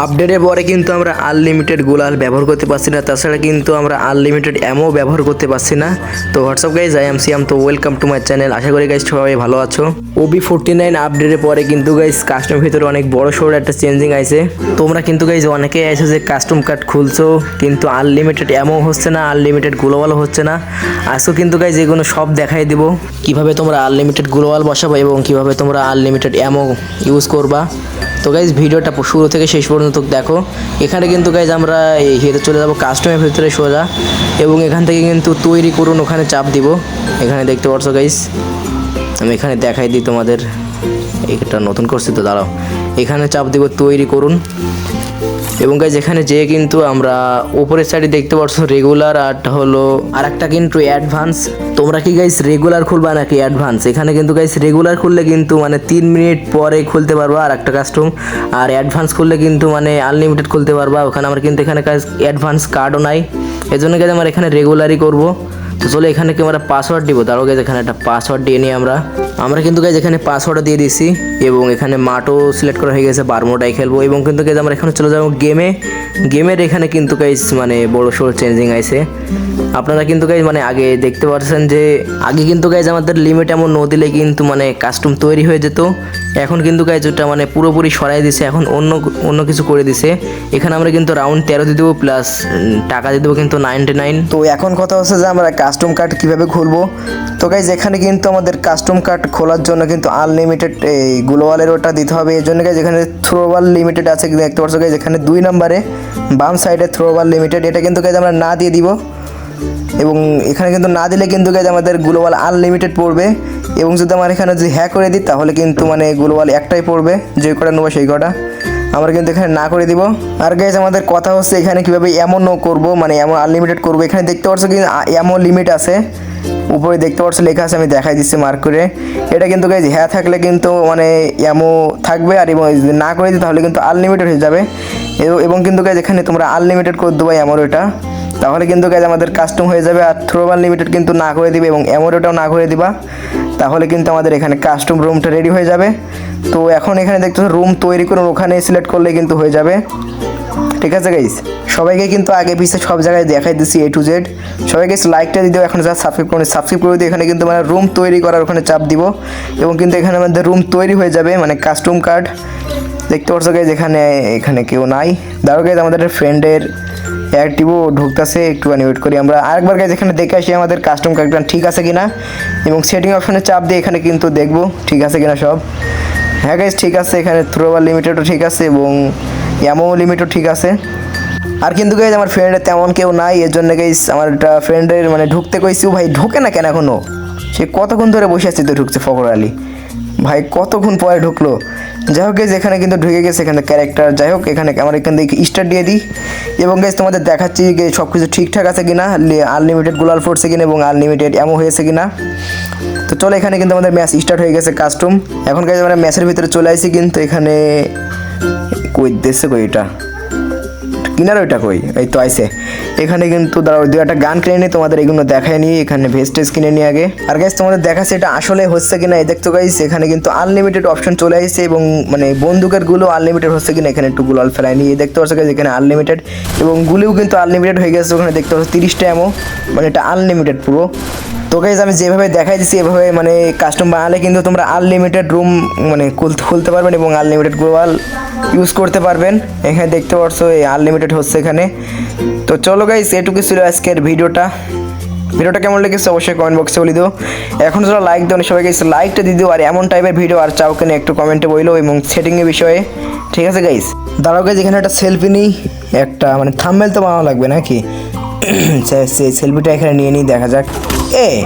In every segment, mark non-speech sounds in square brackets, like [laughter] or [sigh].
আপডেটের পরে কিন্তু আমরা আনলিমিটেড গুলাল ব্যবহার করতে পারছি না। তাছাড়া কিন্তু আমরা আনলিমিটেড অ্যামও ব্যবহার করতে পারছি না। তো what's up guys I am Siam তো ওয়েলকাম টু মাই চ্যানেল আশা করি গাইজ সবাই ভালো আছো। ওবি ফোরটি নাইন আপডেটের পরে কিন্তু গাইজ কাস্টমের ভিতরে অনেক বড় সড়ো একটা চেঞ্জিং আছে তোমরা কিন্তু গাইজ অনেকেই আছে যে কাস্টম কার্ড খুলছো, কিন্তু আনলিমিটেড অ্যামও হচ্ছে না আনলিমিটেড গ্লোবালও হচ্ছে না। আজকেও কিন্তু গাইজ এগুলো সব দেখাই দিব। কীভাবে তোমরা আনলিমিটেড গ্লোবাল বসাবো এবং কীভাবে তোমরা আনলিমিটেড অ্যামও ইউজ করবা। তো গাইজ ভিডিওটা শুরু থেকে শেষ পর্যন্ত দেখো। এখানে কিন্তু গাইজ আমরা এই হেঁটে চলে যাব কাস্টমের ভিতরে সোজা। এবং এখান থেকে কিন্তু তৈরি করুন, ওখানে চাপ দিব। এখানে দেখতে পাচ্ছ গাইজ আমি এখানে দেখাই দিই তোমাদের। এটা নতুন করছি তো, দাঁড়াও। এখানে চাপ দিব, তৈরি করুন। এবং গাইজ এখানে যে কিন্তু আমরা উপরের সাইডে দেখতে পাচ্ছ রেগুলার আর হলো আর একটা কিন্তু অ্যাডভান্স তোমরা কি গাইস রেগুলার খুলবা নাকি অ্যাডভান্স এখানে কিন্তু গাইস রেগুলার খুললে কিন্তু মানে তিন মিনিট পরে খুলতে পারবা আর একটা কাস্টম আর অ্যাডভান্স খুললে কিন্তু মানে আনলিমিটেড খুলতে পারবা। ওখানে আমার কিন্তু এখানে অ্যাডভান্স কার্ডও নাই। এজন্য গাইজ আমার এখানে রেগুলারই করব। তো চলো এখানে কি আমরা পাসওয়ার্ড দিব? তারও গাইজ এখানে একটা পাসওয়ার্ড দিয়ে নিই আমরা। আমরা কিন্তু গাইজ এখানে পাসওয়ার্ড দিয়ে দিয়েছি এবং এখানে মাঠও সিলেক্ট করা হয়ে গেছে, বারমোটাই খেলব এবং কিন্তু গাইজ আমরা এখানে চলে যাব গেমে গেমের এখানে কিন্তু গাইজ মানে বড় সড়ো চেঞ্জিং আছে আপনারা কিন্তু গাইজ মানে আগে দেখতে পাচ্ছেন যে, আগে কিন্তু গাইজ আমাদের লিমিট এমন ন দিলে কিন্তু মানে কাস্টম তৈরি হয়ে যেত। এখন কিন্তু গাইজ ওটা মানে পুরোপুরি সরাই দিছে, এখন অন্য অন্য কিছু করে দিছে। এখানে আমরা কিন্তু রাউন্ড তেরো দিয়ে দেবো প্লাস টাকা দিয়ে দেবো কিন্তু নাইনটি নাইন তো এখন কথা হচ্ছে যে আমরা কাস্টম কার্ড কীভাবে খুলবো? তো গাইজ এখানে কিন্তু আমাদের কাস্টম কার্ড খোলার জন্য কিন্তু আনলিমিটেড এই গ্লোবালের ওটা দিতে হবে। এই জন্য গাইজ এখানে থ্রোবাল লিমিটেড আছে কিন্তু দেখতে পাচ্ছ গাইজ এখানে দুই নম্বরে বাম সাইডে থ্রোবাল লিমিটেড এটা কিন্তু গাইজ আমরা না দিয়ে দিব। এবং এখানে কিন্তু না দিলে কিন্তু গাইজ আমাদের গ্লোবাল আনলিমিটেড পড়বে। এবং যদি আমার এখানে যদি হ্যাঁ করে দিই, তাহলে কিন্তু মানে গ্লোবাল একটাই পড়বে, যে কটা নেব সেই কটা। আমরা কিন্তু এখানে না করে দিব। আর গাইজ আমাদের কথা হচ্ছে এখানে কীভাবে এমন করব মানে এমন আনলিমিটেড করব। এখানে দেখতে পাচ্ছ কি এমন লিমিট আছে। উপরে দেখতে পাচ্ছ লেখা আছে, আমি দেখাই দিচ্ছি মার্ক করে। এটা কিন্তু গাইজ হ্যাঁ থাকলে কিন্তু মানে এমো থাকবে, আর এবং না করে দিই, তাহলে কিন্তু আনলিমিটেড হয়ে যাবে। এবং কিন্তু গাইজ এখানে তোমরা আনলিমিটেড করে দেবো এমন এটা। তাহলে কিন্তু গাইজ আমাদের কাস্টম হয়ে যাবে আর থ্রোবাল লিমিটেড কিন্তু না করে দিবে এবং এমোরোটাও না করে দিবা। তাহলে কিন্তু আমাদের এখানে কাস্টম রুমটা রেডি হয়ে যাবে। তো এখন এখানে দেখতে রুম তৈরি করুন ওখানে সিলেক্ট করলে কিন্তু হয়ে যাবে। ঠিক আছে গাইস সবাইকে কিন্তু আগে পিছে সব জায়গায় দেখাই দিচ্ছি এ টু জেড সবাইকে লাইকটা দিয়ে দিও, এখন যা সাবস্ক্রাইব করে সাবস্ক্রাইব করে দিও এখানে কিন্তু মানে রুম তৈরি করার ওখানে চাপ দিব। এবং কিন্তু এখানে আমাদের রুম তৈরি হয়ে যাবে মানে কাস্টম কার্ড দেখতে পাচ্ছ গাইজ এখানে এখানে কেউ নাই। দাঁড়ো গাইজ আমাদের ফ্রেন্ডের অ্যাক্টিভও ঢুকতেছে, একটুখানি ওয়েট করি আমরা। আরেকবার গাইজ এখানে দেখে আসি আমাদের কাস্টম কার্ডটা ঠিক আছে কিনা। এবং সেটিং অপশনে চাপ দিয়ে এখানে কিন্তু দেখব ঠিক আছে কিনা সব। হ্যাঁ গাইজ ঠিক আছে, এখানে থ্রোবার লিমিটেডও ঠিক আছে এবং এমও লিমিটও ঠিক আছে। আর কিন্তু গাইজ আমার ফ্রেন্ডের তেমন কেউ নাই, এর জন্য গাইজ আমার একটা ফ্রেন্ডের মানে ঢুকতে কইছি ভাই ঢুকে না কেন এখনও? সে কতক্ষণ ধরে বসে আছে তো ঢুকছে ফকর আলী? ভাই, কতক্ষণ পরে ঢুকলো? যাই হোক গেস এখানে কিন্তু ঢুকে গেছে এখানে ক্যারেক্টার যাই হোক, এখানে আমার এখান থেকে স্টার দিয়ে দিই। এবং গেজ তোমাদের দেখাচ্ছি যে সব কিছু ঠিকঠাক আছে কিনা আনলিমিটেড গুলাল ফোর্সে কিনা এবং আনলিমিটেড এমও হয়েছে কিনা। তো চলো, এখানে কিন্তু আমাদের ম্যাচ স্টার্ট হয়ে গেছে কাস্টম এখন গেছে আমরা ম্যাচের ভিতরে চলে আসি কিন্তু এখানে, কই দেশে কই এটা? কিনার ওইটা কই? এই তো আইসে এখানে কিন্তু দাঁড়াও দু একটা গান কিনে নিই তোমাদের এগুলো দেখায় নি, এখানে ভেস্টেজ কিনে নিই আগে। আর গাইস তোমাদের দেখাচ্ছে এটা আসলে হচ্ছে কিনা, এই দেখতো গাইস এখানে কিন্তু আনলিমিটেড অপশন চলে আসছে এবং মানে বন্দুকেরগুলো আনলিমিটেড হচ্ছে কিনা, এখানে একটু গুলাল ফেলাই নিয়ে দেখতে পাচ্ছ গাইস এখানে আনলিমিটেড এবং গুলিও কিন্তু আনলিমিটেড হয়ে গেছে, ওখানে দেখতে পাচ্ছ তিরিশটা এমও মানে এটা আনলিমিটেড পুরো। তো গাইজ আমি যেভাবে দেখাই দিচ্ছি এভাবে মানে কাস্টম বানালে কিন্তু তোমরা আনলিমিটেড রুম মানে খুলতে পারবেন এবং আনলিমিটেড গ্লোবাল ইউজ করতে পারবেন। এখানে দেখতে পাচ্ছ, এই আনলিমিটেড হচ্ছে এখানে। তো চলো গাইজ এটুকু ছিল আজকের ভিডিওটা। ভিডিওটা কেমন লেগেছে অবশ্যই কমেন্ট বক্সে বলে দিও। এখন যারা লাইক দেন সবাই গাইজ লাইকটা দিয়ে দিও। আর এমন টাইপের ভিডিও আর চাও কেন একটু কমেন্টে বইলো এবং সেটিংয়ের বিষয়ে। ঠিক আছে গাইজ দাঁড়াও গাইজ এখানে একটা সেলফি নিই। একটা মানে থাম্বেল তো বানানো লাগবে নাকি? [coughs] সেলফিটা এখানে নিয়ে নিই, দেখা যাক। ए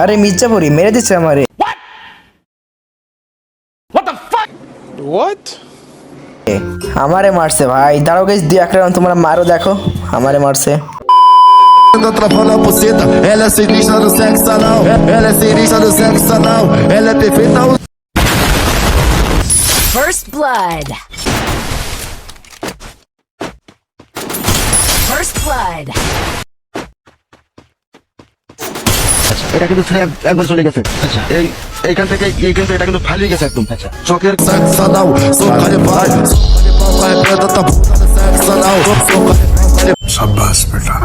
अरे मिर्जापुरी मेरे जैसे हमारे व्हाट हमारे मार से भाई दाड़ो गई दो एक राउंड तुम्हारा मारो देखो हमारे मार से Outra fala buceta, ela é sinistra do sexo anal Ela é sinistra do sexo anal Ela é perfeita First Blood First Blood এটা কিন্তু একবার চলে গেছে। আচ্ছা। এই এইখান থেকে এইখান থেকে এটা কিন্তু ফালিয়ে গেছে একদম। আচ্ছা। চোখের সাদাও চোখের ভাই চোখের ভাই বেটা।